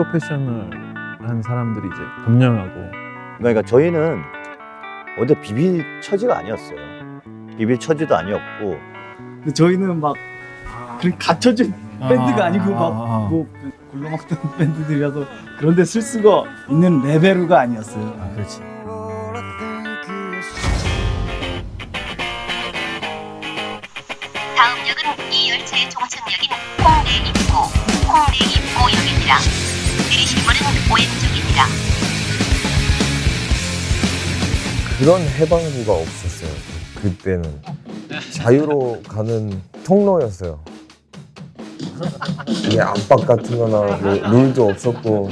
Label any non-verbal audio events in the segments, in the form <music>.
프로페셔널한 사람들이 이제 점령하고 그러니까 저희는 어디 비빌 처지가 아니었어요. 비빌 처지도 아니었고 근데 저희는 막 그렇게 갖춰진 밴드가 아니고 막 아. 뭐 굴러먹던 <laughs> 밴드들이라서 그런데 쓸 수가 있는 레벨가 아니었어요. 아, 그렇지. 다음 역은 이 열차의 종착역인 홍대 입구, 홍대 입구역입니다. 내리실 문은 오른쪽입니다. 그런 해방구가 없었어요. 그때는 자유로 가는 통로였어요. 이게 압박 같은 거나 뭐 룰도 없었고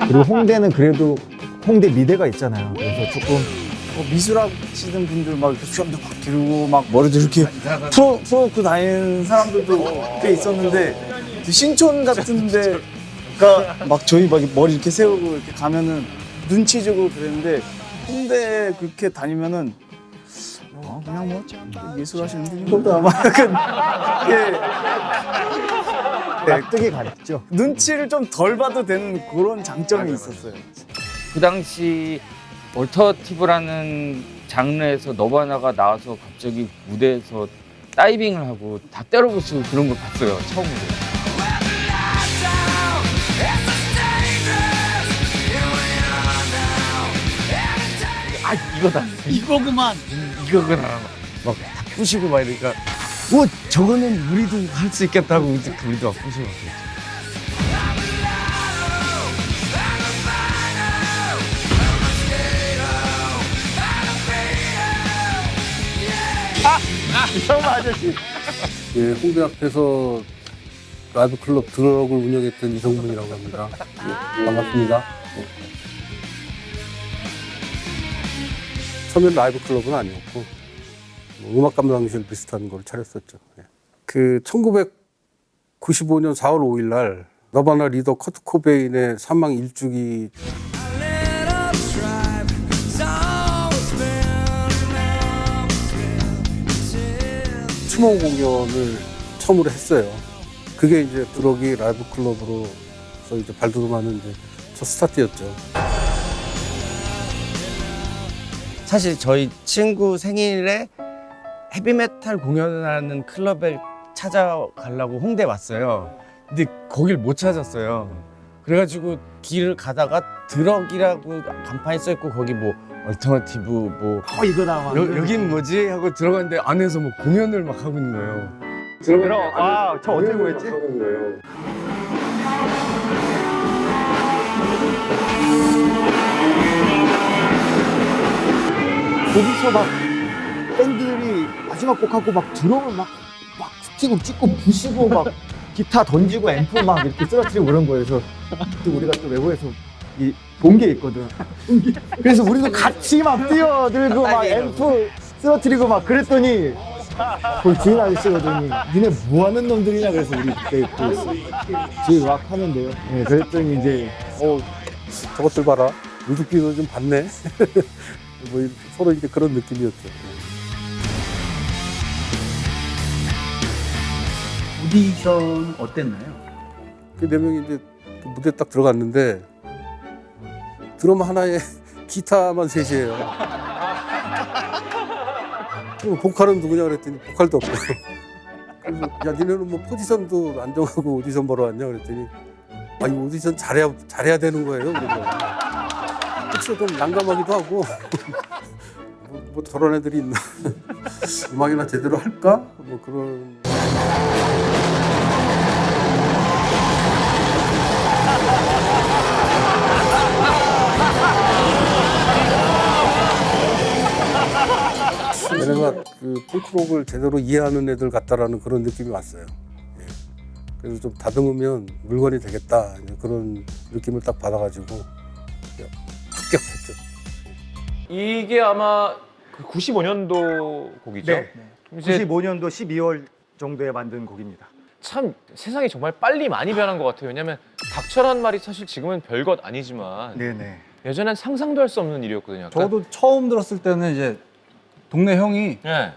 그리고 홍대는 그래도 홍대 미대가 있잖아요. 그래서 조금 뭐 미술하시는 분들 막 이렇게 수염도 막 기르고 막 머리도 이렇게 풀어, 풀어놓고 다니는 사람들도 꽤 있었는데 그 신촌 같은데가 막 저희 막 머리 이렇게 세우고 이렇게 가면은 눈치 주고 그랬는데 홍대 그렇게 다니면은 어, 그냥 뭐 미술하시는 분인 거다 막 약간 이렇게 납득이 가렸죠. 눈치를 좀 덜 봐도 되는 그런 장점이 있었어요. 그 당시 얼터티브라는 장르에서 너바나가 나와서 갑자기 무대에서 다이빙을 하고 다 때려부수고 그런 걸 봤어요 처음으로. 아 이거다 이거구만. 이거구나 막다 부시고 막 이러니까 뭐 저거는 우리도 할 수 있겠다고 이제 우리도 막 부시고 막 그랬죠. 예, 홍대 앞에서 라이브 클럽 드럭을 운영했던 이성문이라고 합니다. 예, 반갑습니다. 예. 처음엔 라이브 클럽은 아니었고 뭐 음악 감상실 비슷한 걸 차렸었죠. 예. 그 1995년 4월 5일 날 너바나 리더 커트 코베인의 사망 일주기 추모 공연을 처음으로 했어요. 그게 이제 드럭이 라이브 클럽으로 서 이제 발돋움하는 이제 첫 스타트였죠. 사실 저희 친구 생일에 헤비메탈 공연을 하는 클럽에 찾아가려고 홍대 왔어요. 근데 거길 못 찾았어요. 그래가지고 길을 가다가 드럭이라고 간판이 써있고 거기 뭐 얼터너티브 뭐 어 이거다. 여, 여긴 뭐지 하고 들어갔는데 안에서 뭐 공연을 막 하고 있는 거예요. 들어. 아 저 어떻게 구했지? 거기서 막 밴드들이 마지막 곡 하고 막 드럼을 막, 막 찍고 찍고 부시고 막 기타 던지고 앰프 막 이렇게 쓰러뜨리고 그런 거예요. 그래서 또 우리가 또 외부에서 본 게 있거든. 그래서 우리도 같이 막 뛰어들고 막 앰프 쓰러뜨리고 막 그랬더니 그 주인 아저씨거든요. 니네 뭐 하는 놈들이냐 그래서 우리 그때 그 저희 락 하는데요. 네, 그랬더니 이제 어, 저것들 봐라. 루드비도 좀 봤네. <laughs> 뭐 서로 이제 그런 느낌이었죠. 오디션 어땠나요? 그 네 명이 이제 그 무대 딱 들어갔는데 드럼 하나에 <laughs> 기타만 셋이에요. 그럼 보컬은 누구냐 그랬더니 보컬도 없고. 그래서 야 니네는 뭐 포지션도 안 정하고 오디션 보러 왔냐 그랬더니 아이 오디션 잘해야 잘해야 되는 거예요. 그래서 그래서 좀 난감하기도 하고 <laughs> 뭐, 뭐 저런 애들이 있나 <laughs> 음악이나 제대로 할까 뭐 그런. 얘네가 그 폴크록을 제대로 이해하는 애들 같다라는 그런 느낌이 왔어요. 예. 그래서 좀 다듬으면 물건이 되겠다 그런 느낌을 딱 받아가지고 합격했죠. 이게 아마 95년도 곡이죠. 네. 이제 95년도 12월 정도에 만든 곡입니다. 참 세상이 정말 빨리 많이 변한 것 같아요. 왜냐하면 닥쳐란 말이 사실 지금은 별것 아니지만 네네. 예전엔 상상도 할 수 없는 일이었거든요. 약간. 저도 처음 들었을 때는 이제 동네 형이 예.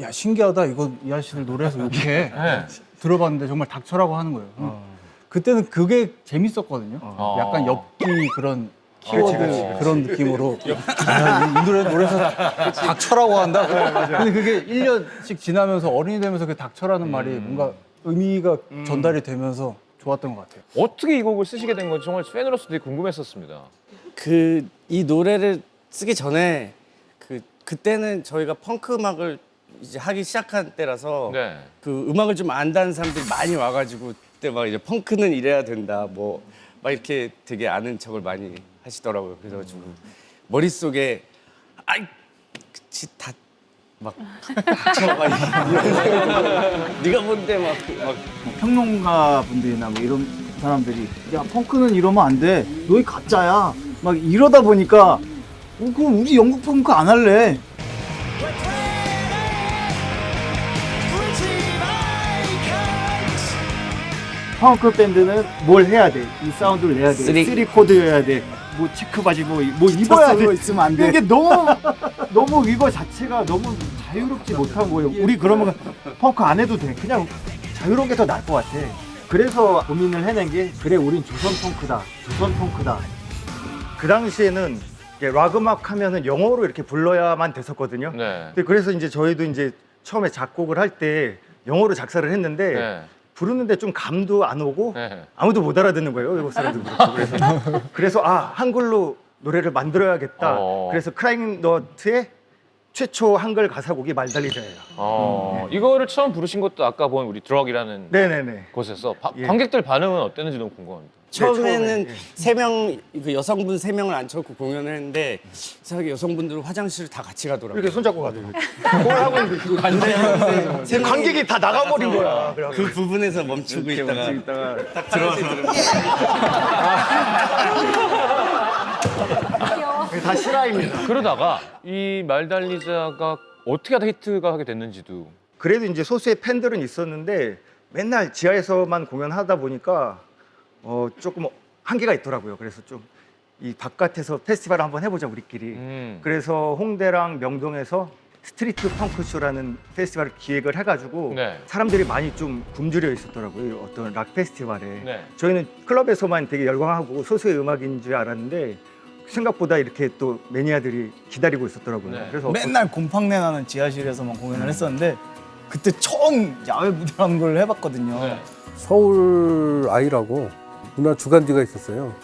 야 신기하다 이거 이 아저씨들 노래해서 이렇게 예. 들어봤는데 정말 닥쳐라고 하는 거예요. 음. 그때는 그게 재밌었거든요. 어. 약간 엽기 그런 키워드 그렇지, 그렇지. 그런 느낌으로 <laughs> 아, 이 노래 노래에서 닥쳐라고 한다. 근데 그게 1년씩 지나면서 어른이 되면서 그 닥쳐라는 말이 뭔가 의미가 전달이 되면서 좋았던 것 같아요. 어떻게 이 곡을 쓰시게 된 건지 정말 팬으로서 되게 궁금했었습니다. 그 이 노래를 쓰기 전에 그 그때는 저희가 펑크 음악을 이제 하기 시작한 때라서 네. 그 음악을 좀 안다는 사람들이 많이 와가지고 그때 막 이제 펑크는 이래야 된다 뭐 막 이렇게 되게 아는 척을 많이 하시더라고요. 그래가지고 머릿속에 아이 그치 다막 <laughs> 네가 뭔데 막, 그- 막 평론가 분들이나 뭐 이런 사람들이 야 펑크는 이러면 안 돼. 너희 가짜야. 막 이러다 보니까 어, 그럼 우리 영국 펑크 안 할래. 펑크 밴드는 뭘 해야 돼? 이 사운드를 내야 돼. 쓰리- 쓰리 코드여야 돼. 뭐 체크 바지 뭐, 뭐 입어야 돼. 있으면 안 돼. 이게 너무 너무 이거 자체가 너무 자유롭지 못한 거예요. 우리 그러면 펑크 안 해도 돼. 그냥 자유로운 게 더 나을 것 같아. 그래서 고민을 해낸 게 그래 우린 조선 펑크다. 조선 펑크다. 그 당시에는 락 음악 하면은 영어로 이렇게 불러야만 됐었거든요. 네. 근데 그래서 이제 저희도 이제 처음에 작곡을 할 때 영어로 작사를 했는데 네. 부르는데 좀 감도 안 오고 네. 아무도 못 알아듣는 거예요. 외국 사람들 그렇고. 그래서 <laughs> 그래서 아 한글로 노래를 만들어야겠다. 어. 그래서 크라잉 너트의 최초 한글 가사곡이 말달리자예요. 어, 이거를 처음 부르신 것도 아까 본 우리 드럭이라는 네네네. 곳에서 바- 예. 관객들 반응은 어땠는지 너무 궁금합니다. 처음에는 처음에, 예. 세명 그 여성분 세 명을 앉혀놓고 공연을 했는데 이상하게 여성분들은 화장실을 다 같이 가더라고요. 이렇게 손잡고 가도 뭘 하고 있는데 세 명이 관객이 다 나가버린 거야. 그 부분에서 멈추고 있다가 딱 들어와서 <laughs> 다 실화입니다. 그러다가 이 말달리자가 어떻게 하다 히트가 하게 됐는지도 그래도 이제 소수의 팬들은 있었는데 맨날 지하에서만 공연하다 보니까 어 조금 한계가 있더라고요. 그래서 좀 이 바깥에서 페스티벌 한번 해보자 우리끼리. 음. 그래서 홍대랑 명동에서 스트리트 펑크 쇼라는 페스티벌을 기획을 해가지고 네. 사람들이 많이 좀 굶주려 있었더라고요. 어떤 락 페스티벌에. 네. 저희는 클럽에서만 되게 열광하고 소수의 음악인 줄 알았는데 생각보다 이렇게 또 매니아들이 기다리고 있었더라고요. 네. 그래서 맨날 곰팡내 나는 지하실에서만 공연을 했었는데 그때 처음 야외 무대라는 걸 해봤거든요. 네. 서울 아이라고 문화 주간지가 있었어요.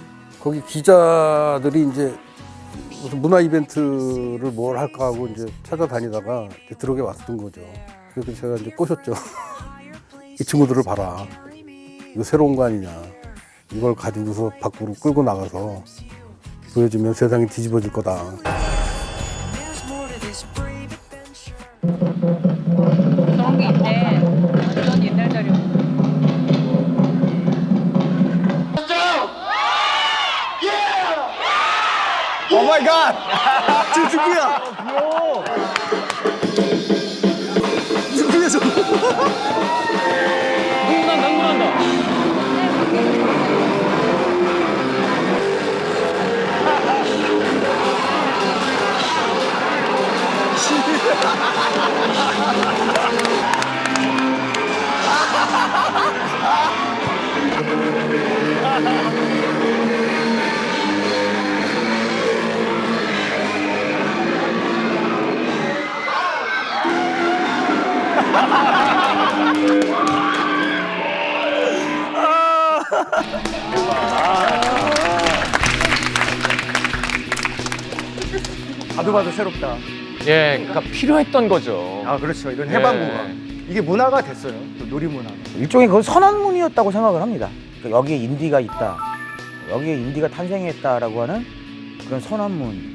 거기 기자들이 이제 무슨 문화 이벤트를 뭘 할까 하고 이제 찾아다니다가 이제 들어게 왔던 거죠. 그래서 제가 이제 꼬셨죠. <laughs> 이 친구들을 봐라. 이거 새로운 거 아니냐. 이걸 가지고서 밖으로 끌고 나가서 보여주면 세상이 뒤집어질 거다. 그런 게 있네. 완전 옛날 자료. 오 마이 갓! 저 누구야? 누구야 저거? 봐도 봐도 새롭다. 예, 그러니까 필요했던 거죠. 아 그렇죠. 이런 해방구가 예. 이게 문화가 됐어요. 또 놀이 문화. 일종의 그건 선언문이었다고 생각을 합니다. 그러니까 여기에 인디가 있다. 여기에 인디가 탄생했다라고 하는 그런 선언문.